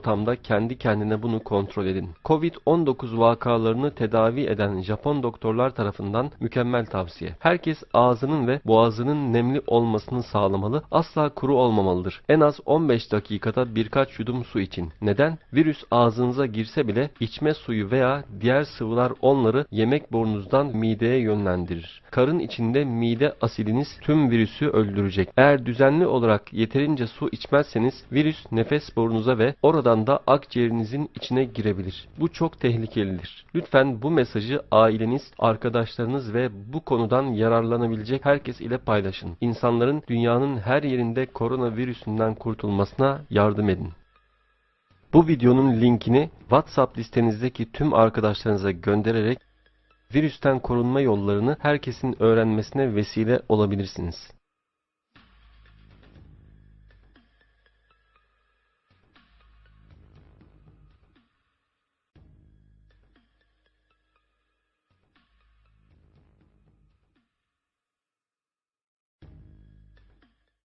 ortamda kendi kendine bunu kontrol edin. Covid-19 vakalarını tedavi eden Japon doktorlar tarafından mükemmel tavsiye. Herkes ağzının ve boğazının nemli olmasını sağlamalı, asla kuru olmamalıdır. En az 15 dakikada birkaç yudum su için. Neden? Virüs ağzınıza girse bile içme suyu veya diğer sıvılar onları yemek borunuzdan mideye yönlendirir. Karın içinde mide asidiniz tüm virüsü öldürecek. Eğer düzenli olarak yeterince su içmezseniz virüs nefes borunuza ve oradan da akciğerinizin içine girebilir. Bu çok tehlikelidir. Lütfen bu mesajı aileniz, arkadaşlarınız ve bu konudan yararlanabilecek herkes ile paylaşın. İnsanların dünyanın her yerinde koronavirüsünden kurtulmasına yardım edin. Bu videonun linkini WhatsApp listenizdeki tüm arkadaşlarınıza göndererek virüsten korunma yollarını herkesin öğrenmesine vesile olabilirsiniz.